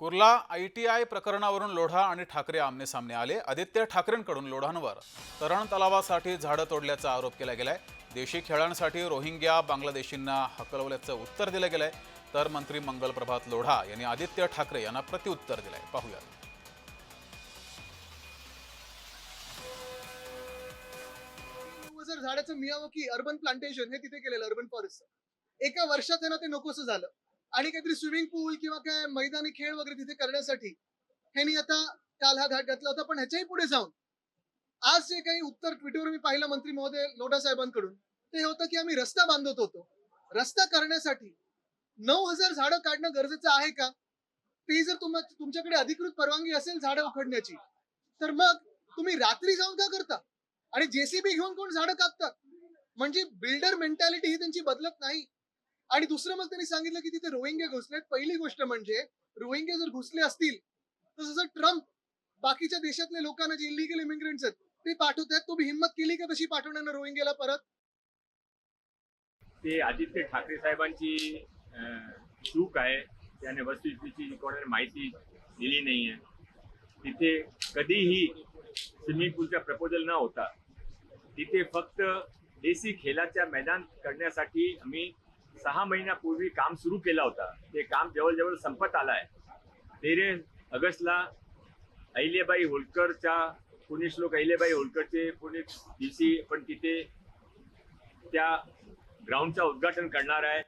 Kurla I T I प्रकरणावरून लोढा आणि ठाकरे आमने सामने आले. आदित्य ठाकरेंकडून लोढांवर. तरण तलावासाठी झाडं तोडल्याचा आरोप केला गेलाय. देशी खेळांसाठी रोहिंग्या बांगलादेशींना हकलवल्याचं उत्तर दिलं गेलंय. तर मंत्री मंगल प्रभात लोढा यांनी आदित्य ठाकरे यांना प्रत्युत्तर दिलंय. पाहूया. झाडाचं मियावकी अर्बन प्लांटेशन हे तिथे केलेलं अर्बन फॉरेस्ट एका वर्षात आहे ना ते नकोसं झालं. आणि काहीतरी स्विमिंग पूल किंवा काय मैदानी खेळ वगैरे तिथे करण्यासाठी ह्यांनी आता काल हा घाट घातला होता. पण ह्याच्याही पुढे जाऊन आज जे काही उत्तर ट्विटरवर मी पाहिलं मंत्री महोदय लोढा साहेबांकडून ते होतं की आम्ही रस्ता बांधत होतो. रस्ता करण्यासाठी नऊ हजार झाडं काढणं गरजेचं आहे का? ते जर तुमच्याकडे अधिकृत परवानगी असेल झाडं उखडण्याची तर मग तुम्ही रात्री जाऊन का करता? आणि जेसीबी घेऊन कोण झाडं कापतात म्हणजे बिल्डर मेंटॅलिटी ही त्यांची बदलत नाही. आणि दुसरं मग त्यांनी सांगितलं की तिथे रोहिंगे घुसलेत. पहिली गोष्ट म्हणजे रोहिंगे जर घुसले असतील तर जसं ट्रम्प बाकीच्या देशातल्या लोकांना जे इलिगल इमिग्रंट्स आहेत ते पाठवतात. तुम्ही हिंमत केली का तशी पाठवण्यानं रोहिंग्याला परत? ते आदित्य ठाकरे साहेबांची चूक आहे. त्याने वस्तुस्थितीची कोणाला माहिती दिली नाही आहे. तिथे कधीही स्विमिंग पूलचा प्रपोजल न होता तिथे फक्त देसी खेळाच्या मैदान करण्यासाठी आम्ही सहा महिन्यापूर्वी काम सुरू केला होता. ते काम जवळजवळ संपत आलं आहे तेरे ऑगस्टला अहिल्याबाई होळकरच्या पुण्यश्लोक अहिल्याबाई होळकरचे पुणे सी पण तिथे त्या ग्राउंडचं उद्घाटन करणार आहे.